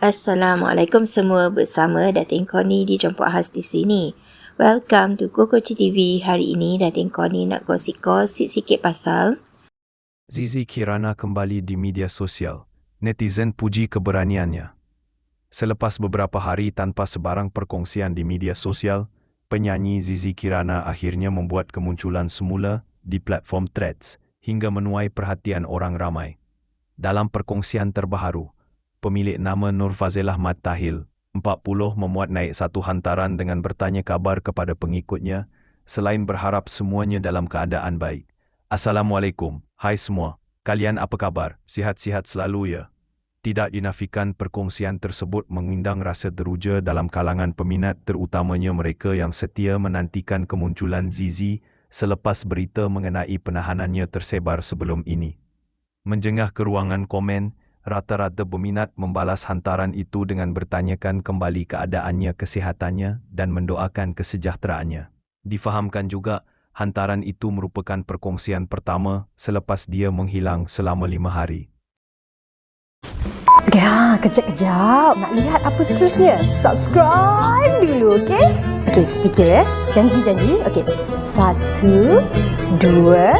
Assalamualaikum semua bersama Datin Koni di Jemput Khas di sini. Welcome to Koko TV. Hari ini Datin Koni nak gosip-gosip sikit pasal Zizi Kirana kembali di media sosial. Netizen puji keberaniannya. Selepas beberapa hari tanpa sebarang perkongsian di media sosial, penyanyi Zizi Kirana akhirnya membuat kemunculan semula di platform Threads hingga menuai perhatian orang ramai. Dalam perkongsian terbaru, pemilik nama Nur Fazilah Mat Tahil, 40 memuat naik satu hantaran dengan bertanya kabar kepada pengikutnya selain berharap semuanya dalam keadaan baik. Assalamualaikum, hai semua. Kalian apa kabar? Sihat-sihat selalu ya. Tidak dinafikan perkongsian tersebut mengundang rasa teruja dalam kalangan peminat terutamanya mereka yang setia menantikan kemunculan Zizi selepas berita mengenai penahanannya tersebar sebelum ini. Menjengah ke ruangan komen, rata-rata peminat membalas hantaran itu dengan bertanyakan kembali keadaannya kesihatannya dan mendoakan kesejahteraannya. Difahamkan juga, hantaran itu merupakan perkongsian pertama selepas dia menghilang selama lima hari. Ya, kejap-kejap. Nak lihat apa seterusnya? Subscribe dulu, okey? Okey, sedikit ya. Janji-janji. Okey. Satu, dua,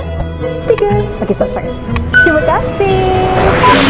tiga. Okey, subscribe. Terima kasih.